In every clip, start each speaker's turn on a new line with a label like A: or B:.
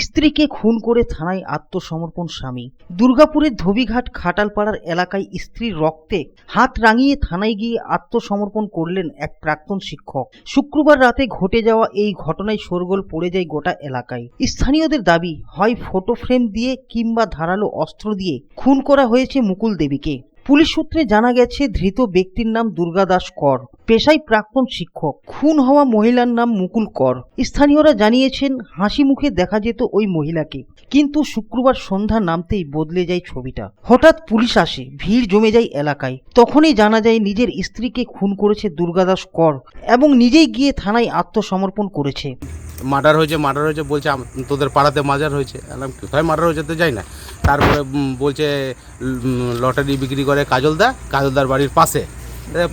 A: স্ত্রীকে খুন করে থানায় আত্মসমর্পণ স্বামী। দুর্গাপুরের ধোবিঘাট খাটালপাড়ার এলাকায় স্ত্রীর রক্তে হাত রাঙিয়ে থানায় গিয়ে আত্মসমর্পণ করলেন এক প্রাক্তন শিক্ষক। শুক্রবার রাতে ঘটে যাওয়া এই ঘটনায় শোরগোল পড়ে যায় গোটা এলাকায়। স্থানীয়দের দাবি, হয় ফটো ফ্রেম দিয়ে কিংবা ধারালো অস্ত্র দিয়ে খুন করা হয়েছে মুকুল দেবীকে। পুলিশ সূত্রে জানা গেছে, ধৃত ব্যক্তির নাম দুর্গাদাস কর। পেশায় প্রাক্তন শিক্ষক। খুন হওয়া মহিলার নাম মুকুল কর। স্থানীয়রা জানিয়েছেন, হাসি মুখে দেখা যেত ওই মহিলাকে। কিন্তু শুক্রবার সন্ধ্যা নামতেই বদলে যায় ছবিটা। হঠাৎ পুলিশ আসে, ভিড় জমে যায় এলাকায়। তখনই জানা যায়, নিজের স্ত্রীকে খুন করেছে দুর্গাদাস কর এবং নিজেই গিয়ে থানায় আত্মসমর্পণ করেছে।
B: মার্ডার হয়েছে মার্ডার হয়েছে বলছে তোদের পাড়াতে মাজার হয়েছে। আলাম কোথায় মার্ডার হয়েছে তো যাই না। তারপরে বলছে লটারি বিক্রি করে কাজলদা কাজলদার বাড়ির পাশে।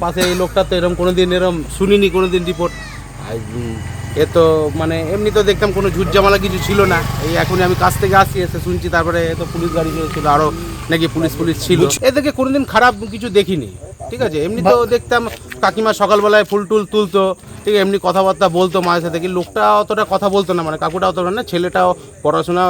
B: পাশে এই লোকটা তো এরকম কোনো দিন এরকম শুনিনি কোনো দিন রিপোর্ট এ তো মানে এমনি তো দেখতাম কোনো ঝুট ঝামেলা কিছু ছিল না। এই এখনই আমি কাছ থেকে আসি এসে শুনছি তারপরে এ তো পুলিশ গাড়ি ছিল আরও নাকি পুলিশ পুলিশ ছিল এদেরকে কোনোদিন খারাপ কিছু দেখিনি। ঠিক আছে? এমনি তো দেখতাম কাকিমা সকালবেলায় ফুল টুল তুলতো ঠিক এমনি কথাবার্তা বলতো মায়ের সাথে কি লোকটা অতটা কথা বলতো না মানে কাকুটা অতটা না ছেলেটাও পড়াশোনা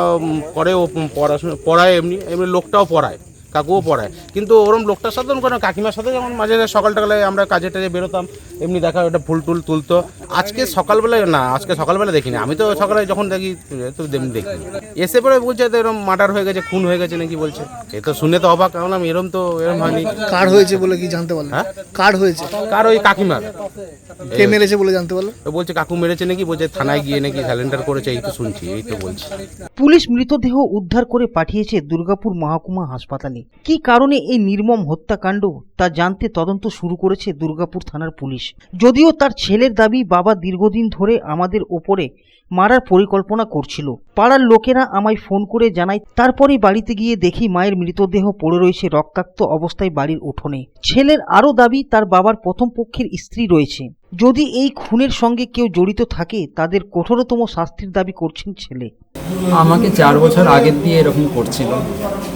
B: করে ও পড়াশোনা পড়ায় এমনি এমনি লোকটাও পড়ায় কাকুও পড়ায়। কিন্তু ওরম লোকটার সাথে কোনো কাকিমার সাথে যেমন মাঝে মাঝে সকাল টাকালে আমরা কাজে টাজে বেরোতাম এমনি দেখা ওটা ফুল টুল তুলতো। আজকে সকালবেলায় না আজকে সকালবেলা দেখিনি। আমি তো সকালে যখন দেখি তো এমনি দেখি এসে পরে বলছে তো এরকম মার্ডার হয়ে গেছে খুন হয়ে গেছে নাকি বলছে। এ তো শুনে তো অবাক কারণ আমি এরম তো এরম হয়নি।
C: কার হয়েছে বলে কি জানতে পারলেন
B: হ্যাঁ?
C: কার হয়েছে?
B: কার ওই কাকিমার
C: কে মেরেছে বলে জানতে পারলেন
B: তো বলছে কাকু মেরেছে নাকি? বলছে থানায় গিয়ে নাকি স্যালেন্ডার করেছে এই তো শুনছি এই তো বলছি।
A: পুলিশ মৃতদেহ উদ্ধার করে পাঠিয়েছে দুর্গাপুর মহকুমা হাসপাতালে। কি কারণে এই নির্মম হত্যাকাণ্ড তা জানতে তদন্ত শুরু করেছে দুর্গাপুর থানার পুলিশ। যদিও তার ছেলের দাবি বাবা দীর্ঘদিন ধরে আমাদের ওপরে মারার পরিকল্পনা করছিল। পাড়ার লোকেরা আমায় ফোন করে জানায়, তারপরে বাড়িতে গিয়ে দেখি মায়ের মৃতদেহ পড়ে রয়েছে রক্তাক্ত অবস্থায় বাড়ির উঠোনে। ছেলের আরও দাবি, তার বাবার প্রথম পক্ষের স্ত্রী রয়েছে। যদি এই খুনের সঙ্গে কেউ জড়িত থাকে, তাদের কঠোরতম শাস্তির দাবি করছেন ছেলে।
D: আমাকে চার বছর আগের দিয়ে এরকম করছিল।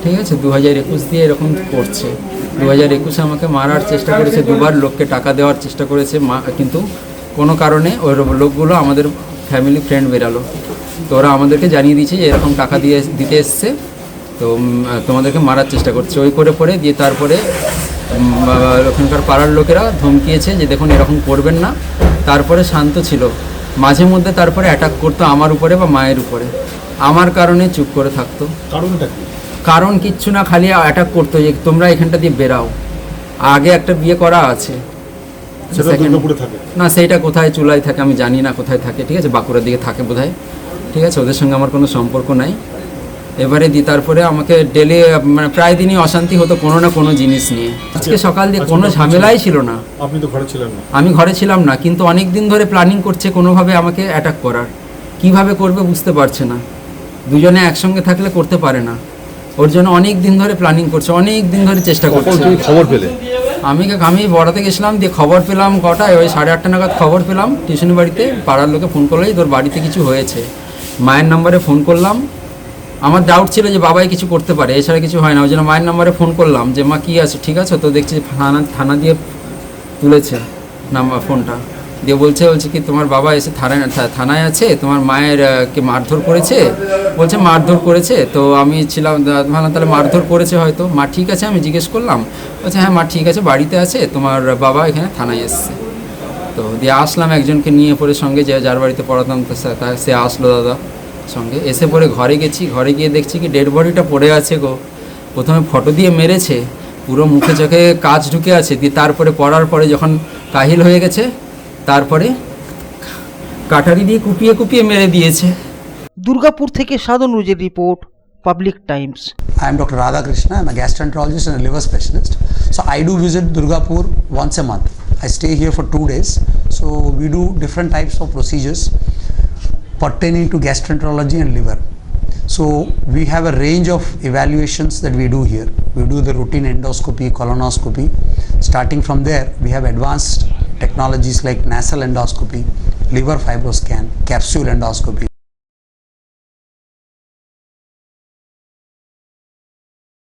D: ঠিক আছে? দু হাজার একুশ দিয়ে এরকম করছে। দু হাজার একুশে আমাকে মারার চেষ্টা করেছে, দুবার লোককে টাকা দেওয়ার চেষ্টা করেছে, মা, কিন্তু কোনো কারণে ওই লোকগুলো আমাদের ফ্যামিলি ফ্রেন্ড বেরালো। তো ওরা আমাদেরকে জানিয়ে দিয়েছে যে এরকম টাকা দিয়ে দিতে এসছে। তো তোমাদেরকে মারার চেষ্টা করছে। ওই করে পরে দিয়ে তারপরে ওখানকার পাড়ার লোকেরা ধমকিয়েছে যে দেখুন এরকম করবেন না। তারপরে শান্ত ছিল। মাঝে মধ্যে তারপরে অ্যাটাক করতো আমার উপরে বা মায়ের উপরে। আমার কারণে চুপ করে থাকতো।
E: কারণটা
D: কারণ কিচ্ছু না খালি অ্যাটাক করতো যে তোমরা এখানটা দিয়ে বেরাও। আগে একটা বিয়ে করা আছে। না সেইটা কোথায় চুলায় থাকে আমি জানি না কোথায় থাকে ঠিক আছে? বাঁকুড়ার দিকে থাকে বোধহয়। ঠিক আছে? ওদের সঙ্গে আমার কোনো সম্পর্ক নাই। এবারে দি তারপরে আমাকে ডেলি মানে প্রায় দিনই অশান্তি হতো কোনো না কোনো জিনিস নিয়ে। আজকে সকাল দিয়ে কোনো ঝামেলাই ছিল না।
E: আপনি তো ঘরে ছিলেন না।
D: আমি ঘরে ছিলাম না কিন্তু অনেক দিন ধরে প্ল্যানিং করছে কোনোভাবে আমাকে অ্যাটাক করার। কীভাবে করবে বুঝতে পারছে না। দুজনে একসঙ্গে থাকলে করতে পারে না। ওর জন্য অনেক দিন ধরে প্ল্যানিং করছে অনেক দিন ধরে চেষ্টা করছে।
E: তুমি খবর পেলে?
D: আমি আমি বড়াতে গেছিলাম দিয়ে খবর পেলাম কটায়? ওই সাড়ে আটটা নাগাদ খবর পেলাম টিউশনি বাড়িতে পাড়ার লোকে ফোন করলেই তোর বাড়িতে কিছু হয়েছে? মায়ের নাম্বারে ফোন করলাম। আমার ডাউট ছিল যে বাবাই কিছু করতে পারে এছাড়া কিছু হয় না ওই জন্য মায়ের নাম্বারে ফোন করলাম যে মা কী আছে? ঠিক আছে? তো দেখছি থানা থানা দিয়ে তুলেছে নাম্বার ফোনটা দিয়ে বলছে বলছে কি, তোমার বাবা এসে থানায় থানায় আছে, তোমার মায়ের কি মারধর করেছে? বলছে, মারধর করেছে। তো আমি ছিলাম ভাবলাম, তাহলে মারধর করেছে হয়তো। মা, ঠিক আছে, আমি জিজ্ঞেস করলাম। বলছে হ্যাঁ মা, ঠিক আছে, বাড়িতে আছে, তোমার বাবা এখানে থানায় এসছে। তো দিয়ে আসলাম একজনকে নিয়ে পরে সঙ্গে, যে যার বাড়িতে পড়াতাম, তা- সে আসলো দাদা সঙ্গে। এসে পরে ঘরে গেছি, ঘরে গিয়ে দেখছি কি ডেড বডিটা পড়ে আছে গো। প্রথমে ফটো দিয়ে মেরেছে, পুরো মুখে চোখে কাজ ঢুকে আছে, দিয়ে তারপরে পড়ার পরে যখন কাহিল হয়ে গেছে তারপরে কাটারি দিয়ে কুপিয়ে কুপিয়ে মেরে দিয়েছে
A: দুর্গাপুর থেকে সাধন রুজের report Public Times
F: I am Dr. Radhakrishna. I'm a gastroenterologist and a liver specialist. So I do visit Durgapur once a month. I stay here for two days. So we do different types of procedures pertaining to gastroenterology and liver. So we have a range of evaluations that we do here. We do the routine endoscopy, colonoscopy. Starting from there, we have advanced technologies like nasal endoscopy, liver fibroscan, capsule endoscopy.